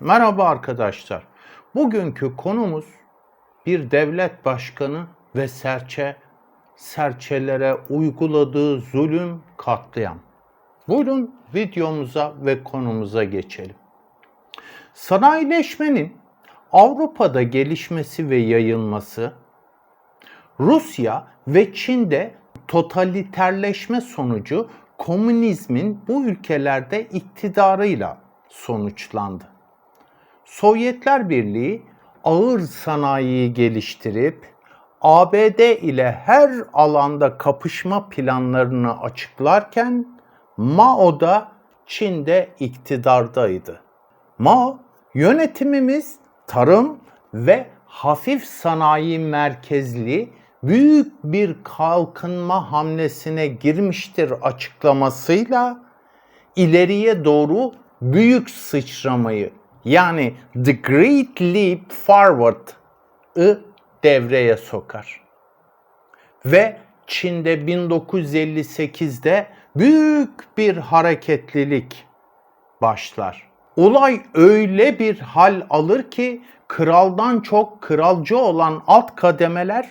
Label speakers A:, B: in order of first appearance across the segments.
A: Merhaba arkadaşlar. Bugünkü konumuz bir devlet başkanı ve serçe, serçelere uyguladığı zulüm, katliam. Buyurun videomuza ve konumuza geçelim. Sanayileşmenin Avrupa'da gelişmesi ve yayılması, Rusya ve Çin'de totaliterleşme sonucu komünizmin bu ülkelerde iktidarıyla sonuçlandı. Sovyetler Birliği ağır sanayiyi geliştirip ABD ile her alanda kapışma planlarını açıklarken Mao da Çin'de iktidardaydı. Mao, yönetimimiz tarım ve hafif sanayi merkezli büyük bir kalkınma hamlesine girmiştir açıklamasıyla ileriye doğru büyük sıçramayı yani The Great Leap Forward'ı devreye sokar. Ve Çin'de 1958'de büyük bir hareketlilik başlar. Olay öyle bir hal alır ki kraldan çok kralcı olan alt kademeler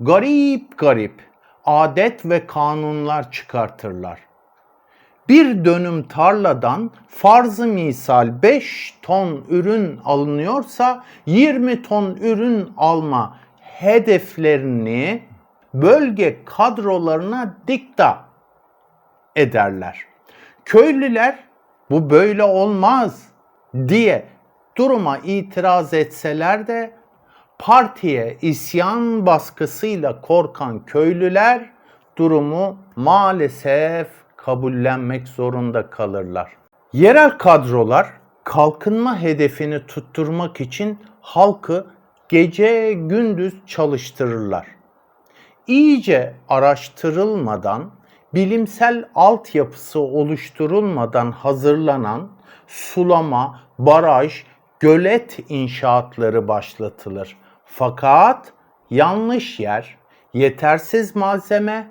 A: garip garip adet ve kanunlar çıkartırlar. Bir dönüm tarladan farzı misal 5 ton ürün alınıyorsa 20 ton ürün alma hedeflerini bölge kadrolarına dikta ederler. Köylüler bu böyle olmaz diye duruma itiraz etseler de partiye isyan baskısıyla korkan köylüler durumu maalesef kabullenmek zorunda kalırlar. Yerel kadrolar kalkınma hedefini tutturmak için halkı gece gündüz çalıştırırlar. İyice araştırılmadan, bilimsel altyapısı oluşturulmadan hazırlanan sulama, baraj, gölet inşaatları başlatılır. Fakat yanlış yer, yetersiz malzeme,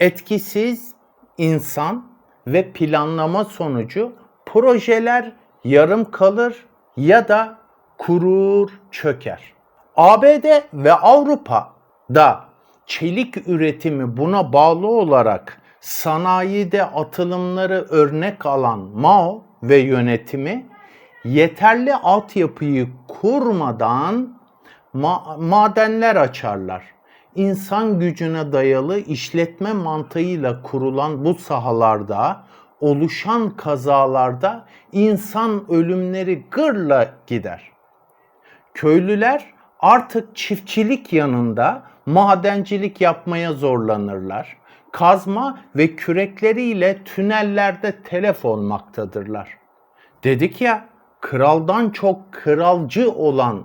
A: etkisiz insan ve planlama sonucu projeler yarım kalır ya da kurur çöker. ABD ve Avrupa'da çelik üretimi buna bağlı olarak sanayide atılımları örnek alan Mao ve yönetimi yeterli altyapıyı kurmadan ma- madenler açarlar. İnsan gücüne dayalı işletme mantığıyla kurulan bu sahalarda oluşan kazalarda insan ölümleri gırla gider. Köylüler artık çiftçilik yanında madencilik yapmaya zorlanırlar. Kazma ve kürekleriyle tünellerde telef olmaktadırlar. Dedik ya kraldan çok kralcı olan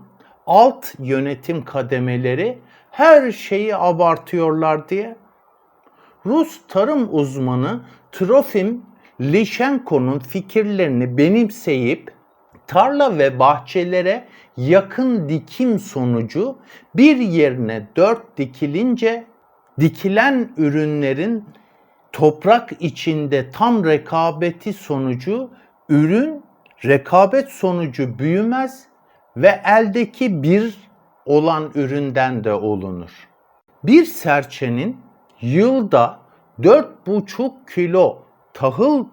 A: alt yönetim kademeleri her şeyi abartıyorlar diye. Rus tarım uzmanı Trofim Lishenko'nun fikirlerini benimseyip tarla ve bahçelere yakın dikim sonucu bir yerine dört dikilince dikilen ürünlerin toprak içinde tam rekabeti sonucu ürün rekabet sonucu büyümez ve eldeki bir olan üründen de olunur. Bir serçenin yılda 4,5 kilo tahıl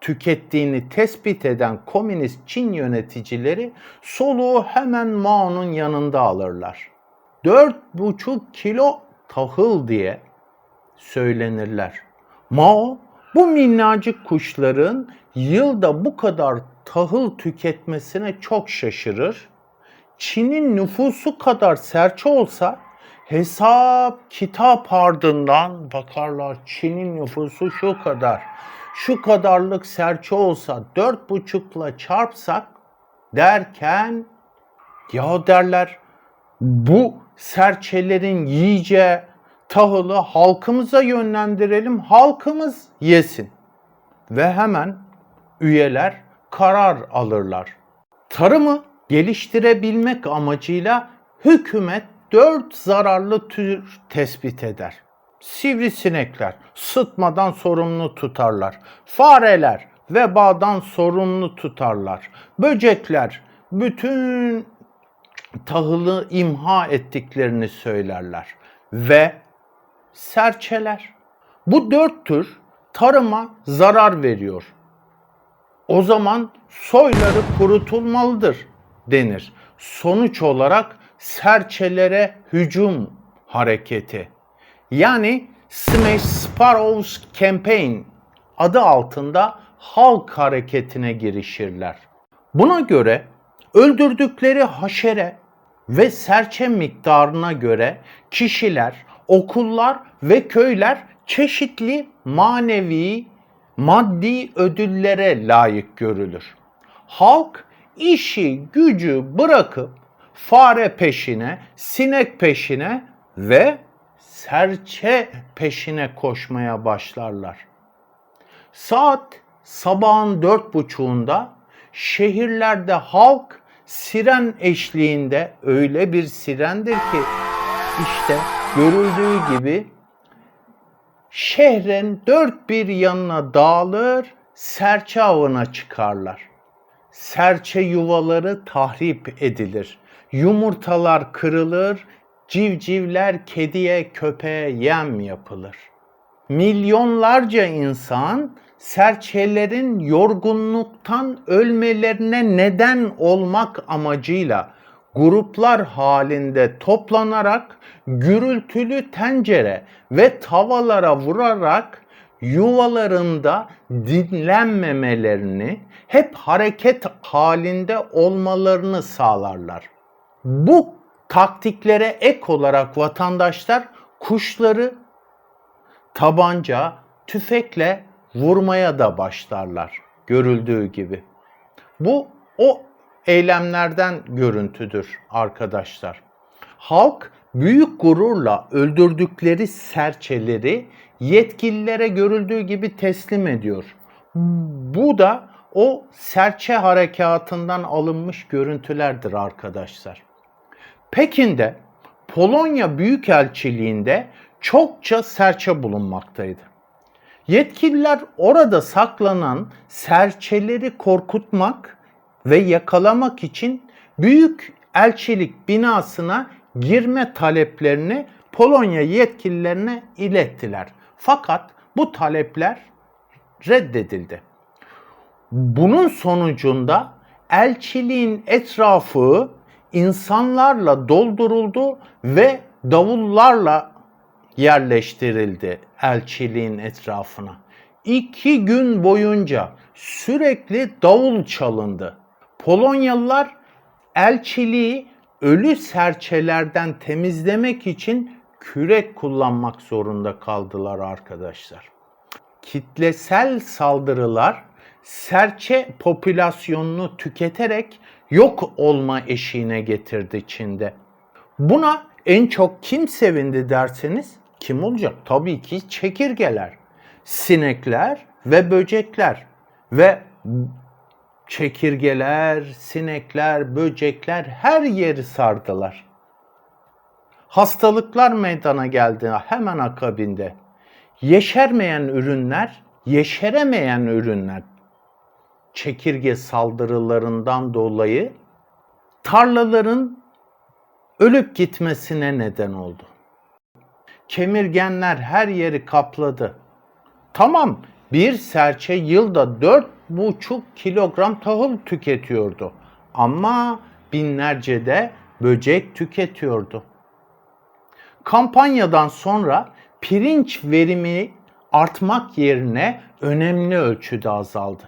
A: tükettiğini tespit eden komünist Çin yöneticileri soluğu hemen Mao'nun yanında alırlar. 4,5 kilo tahıl diye söylenirler. Mao bu minnacık kuşların yılda bu kadar tahıl tüketmesine çok şaşırır. Çin'in nüfusu kadar serçe olsa hesap kitap ardından bakarlar Çin'in nüfusu şu kadar. Şu kadarlık serçe olsa dört buçukla çarpsak derken ya derler bu serçelerin yiyeceği tahılı halkımıza yönlendirelim halkımız yesin. Ve hemen üyeler karar alırlar. Tarımı geliştirebilmek amacıyla hükümet dört zararlı tür tespit eder. Sivrisinekler sıtmadan sorumlu tutarlar. Fareler vebadan sorumlu tutarlar. Böcekler bütün tahılı imha ettiklerini söylerler ve serçeler. Bu dört tür tarıma zarar veriyor. O zaman soyları kurutulmalıdır denir. Sonuç olarak serçelere hücum hareketi. Yani Smash Sparrows Campaign adı altında halk hareketine girişirler. Buna göre öldürdükleri haşere ve serçe miktarına göre kişiler, okullar ve köyler çeşitli manevi, maddi ödüllere layık görülür. Halk işi, gücü bırakıp fare peşine, sinek peşine ve serçe peşine koşmaya başlarlar. Saat sabahın dört buçuğunda şehirlerde halk siren eşliğinde öyle bir sirendir ki işte görüldüğü gibi şehrin dört bir yanına dağılır, serçe avına çıkarlar. Serçe yuvaları tahrip edilir. Yumurtalar kırılır, civcivler kediye köpeğe yem yapılır. Milyonlarca insan serçelerin yorgunluktan ölmelerine neden olmak amacıyla gruplar halinde toplanarak gürültülü tencere ve tavalara vurarak yuvalarında dinlenmemelerini, hep hareket halinde olmalarını sağlarlar. Bu taktiklere ek olarak vatandaşlar kuşları tabanca, tüfekle vurmaya da başlarlar görüldüğü gibi. Bu o eylemlerden görüntüdür arkadaşlar. Halk büyük gururla öldürdükleri serçeleri yetkililere görüldüğü gibi teslim ediyor. Bu da o serçe harekatından alınmış görüntülerdir arkadaşlar. Pekin'de Polonya Büyükelçiliğinde çokça serçe bulunmaktaydı. Yetkililer orada saklanan serçeleri korkutmak ve yakalamak için büyük elçilik binasına girme taleplerini Polonya yetkililerine ilettiler. Fakat bu talepler reddedildi. Bunun sonucunda elçiliğin etrafı insanlarla dolduruldu ve davullarla yerleştirildi elçiliğin etrafına. İki gün boyunca sürekli davul çalındı. Polonyalılar elçiliği ölü serçelerden temizlemek için kürek kullanmak zorunda kaldılar arkadaşlar. Kitlesel saldırılar serçe popülasyonunu tüketerek yok olma eşiğine getirdi Çin'de. Buna en çok kim sevindi derseniz kim olacak? Tabii ki çekirgeler, sinekler ve böcekler ve çekirgeler, sinekler, böcekler her yeri sardılar. Hastalıklar meydana geldi hemen akabinde. Yeşermeyen ürünler, yeşeremeyen ürünler çekirge saldırılarından dolayı tarlaların ölüp gitmesine neden oldu. Kemirgenler her yeri kapladı. Tamam bir serçe yılda 4,5 kilogram tahıl tüketiyordu. Ama binlerce de böcek tüketiyordu. Kampanyadan sonra pirinç verimi artmak yerine önemli ölçüde azaldı.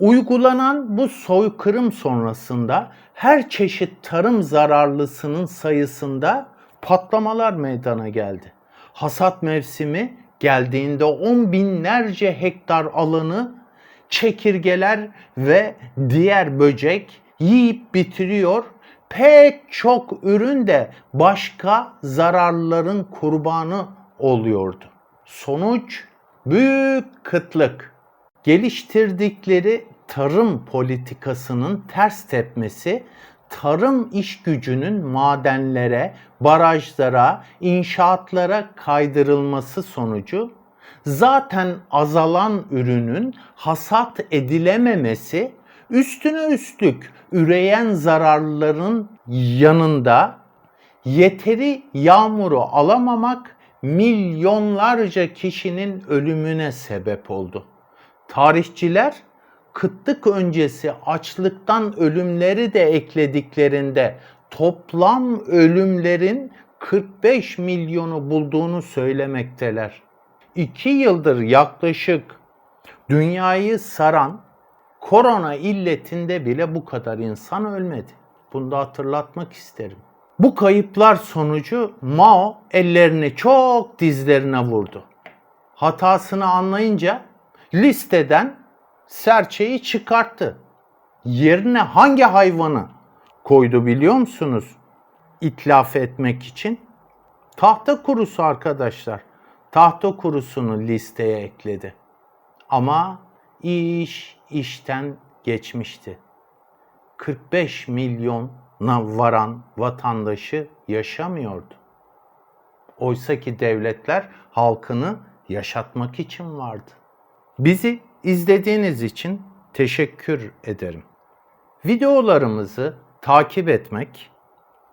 A: Uygulanan bu soykırım sonrasında her çeşit tarım zararlısının sayısında patlamalar meydana geldi. Hasat mevsimi geldiğinde on binlerce hektar alanı çekirgeler ve diğer böcek yiyip bitiriyor. Pek çok ürün de başka zararların kurbanı oluyordu. Sonuç büyük kıtlık. Geliştirdikleri tarım politikasının ters tepmesi tarım iş gücünün madenlere, barajlara, inşaatlara kaydırılması sonucu zaten azalan ürünün hasat edilememesi Üstüne üstlük üreyen zararların yanında yeteri yağmuru alamamak milyonlarca kişinin ölümüne sebep oldu. Tarihçiler kıtlık öncesi açlıktan ölümleri de eklediklerinde toplam ölümlerin 45 milyonu bulduğunu söylemekteler. İki yıldır yaklaşık dünyayı saran korona illetinde bile bu kadar insan ölmedi. Bunu da hatırlatmak isterim. Bu kayıplar sonucu Mao ellerini çok dizlerine vurdu. Hatasını anlayınca listeden serçeyi çıkarttı. Yerine hangi hayvanı koydu biliyor musunuz? İtlaf etmek için. Tahta kurusu arkadaşlar. Tahta kurusunu listeye ekledi. Ama iş işten geçmişti. 45 milyona varan vatandaşı yaşamıyordu. Oysa ki devletler halkını yaşatmak için vardı. Bizi izlediğiniz için teşekkür ederim. Videolarımızı takip etmek,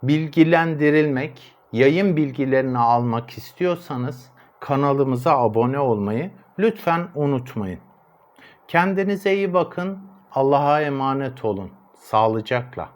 A: bilgilendirilmek, yayın bilgilerini almak istiyorsanız kanalımıza abone olmayı lütfen unutmayın. Kendinize iyi bakın. Allah'a emanet olun. Sağlıcakla.